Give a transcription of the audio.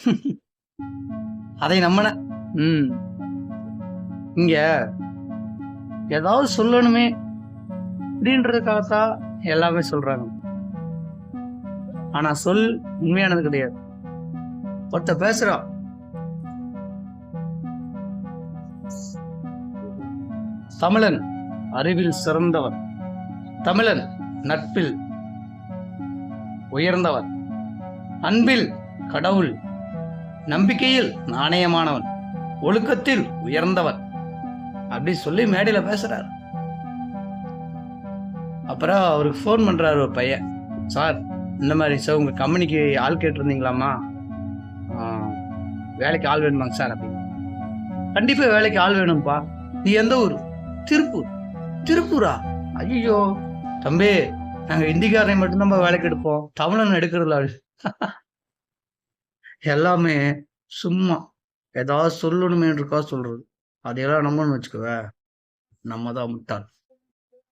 அதை நம்பின ம். இங்க ஏதாவது சொல்லணுமே அப்படின்றதுக்காகத்தான் எல்லாமே சொல்றாங்க. ஆனா சொல் உண்மையானது கிடையாது. ஒருத்த பேசுறான் தமிழன் அறிவில் சிறந்தவன். தமிழன் நட்பில் உயர்ந்தவன். அன்பில் கடவுள் நம்பிக்கையில் நாணயமானவன் ஒழுக்கத்தில் உயர்ந்தவன். அப்படி சொல்லி மேடையில் பேசுறார். அப்புறம் அவருக்கு ஃபோன் பண்றாரு ஒரு பையன். சார் இந்த மாதிரி சார் உங்க கம்பெனிக்கு ஆள் கேட்டிருந்தீங்களாமா வேலைக்கு ஆள் வேணுமாங்க சார் அப்படின்னு. கண்டிப்பாக வேலைக்கு ஆள் வேணும்ப்பா. நீ எந்த ஊர்? திருப்பூர். திருப்பூரா? ஐயோ தம்பி நாங்கள் இந்திக்காரனை மட்டும்தான் வேலைக்கு எடுப்போம். தமிழன் எடுக்கிறதில்ல. எல்லாமே சும்மா ஏதாவது சொல்லணுமேன்றக்கா சொல்றது. அதையெல்லாம் நம்பணும்னு வச்சுக்கோவே நம்ம தான் முட்டாள்.